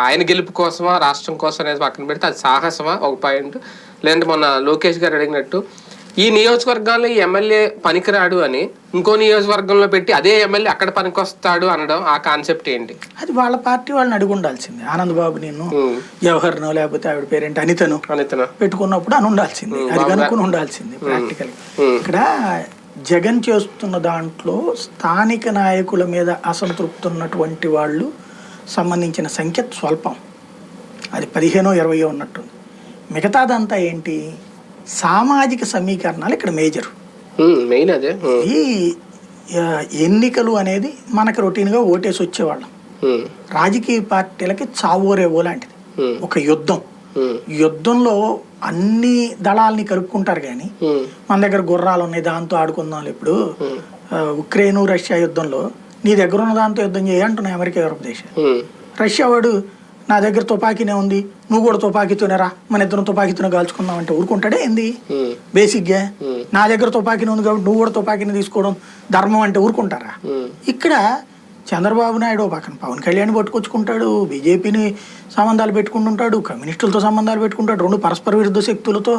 ఆయన గెలుపు కోసమా రాష్ట్రం కోసం అనేది పక్కన పెడితే అది సాహసమా? ఒక పాయింట్. లేదంటే మొన్న లోకేష్ గారు అడిగినట్టు ఈ నియోజకవర్గాల్లో ఈ ఎమ్మెల్యే పనికిరాడు అని ఇంకో నియోజకవర్గంలో పెట్టి అదే ఎమ్మెల్యే అక్కడ పనికొస్తాడు అనడం ఆ కాన్సెప్ట్ ఏంటి? అది వాళ్ళ పార్టీ వాళ్ళని అడిగి ఉండాల్సింది. ఆనంద్ బాబు నేను. జవహర్నో లేకపోతే ఆవిడ పేరేంటి అనితను అనితన? పెట్టుకున్నప్పుడు అని ఉండాల్సింది. అది కనుక్కుని ఉండాల్సింది ప్రాక్టికల్ ఇక్కడ జగన్ చేస్తున్న దాంట్లో స్థానిక నాయకుల మీద అసంతృప్తి ఉన్నటువంటి వాళ్ళు సంబంధించిన సంఖ్య స్వల్పం. అది పదిహేనో ఇరవయో ఉన్నట్టుంది మిగతాదంతా ఏంటి? సామాజిక సమీకరణాలు ఇక్కడ మేజర్. మెయిన్ అదే. ఈ ఎన్నికలు అనేది మనకి రొటీన్గా ఓటేసి వచ్చేవాళ్ళం. రాజకీయ పార్టీలకి చావోరేవో లాంటిది. ఒక యుద్ధం. యుద్ధంలో అన్ని దళాలని కలుపుకుంటారు కానీ మన దగ్గర గుర్రాలు ఉన్నాయి దాంతో ఆడుకుందాం ఇప్పుడు. ఉక్రెయిన్ రష్యా యుద్ధంలో నీ దగ్గర ఉన్న దాంతో యుద్ధం చేయి అంటున్నాయి అమెరికా యూరప్ దేశాలు రష్యా వాడు నా దగ్గర తుపాకీనే ఉంది నువ్వు కూడా తుపాకీతోనే రా మన ఇద్దరం తుపాకీతోనే కాల్చుకుందాం అంటే ఊరుకుంటాడే ఏంది? బేసిక్గా. నా దగ్గర తుపాకీని ఉంది కాబట్టి నువ్వు కూడా తుపాకీని తీసుకోవడం ధర్మం అంటే ఊరుకుంటారా? ఇక్కడ చంద్రబాబు నాయుడు పక్కన పవన్ కళ్యాణ్ పట్టుకొచ్చుకుంటాడు బీజేపీని సంబంధాలు పెట్టుకుంటుంటాడు కమ్యూనిస్టులతో సంబంధాలు పెట్టుకుంటాడు రెండు పరస్పర విరుద్ధ శక్తులతో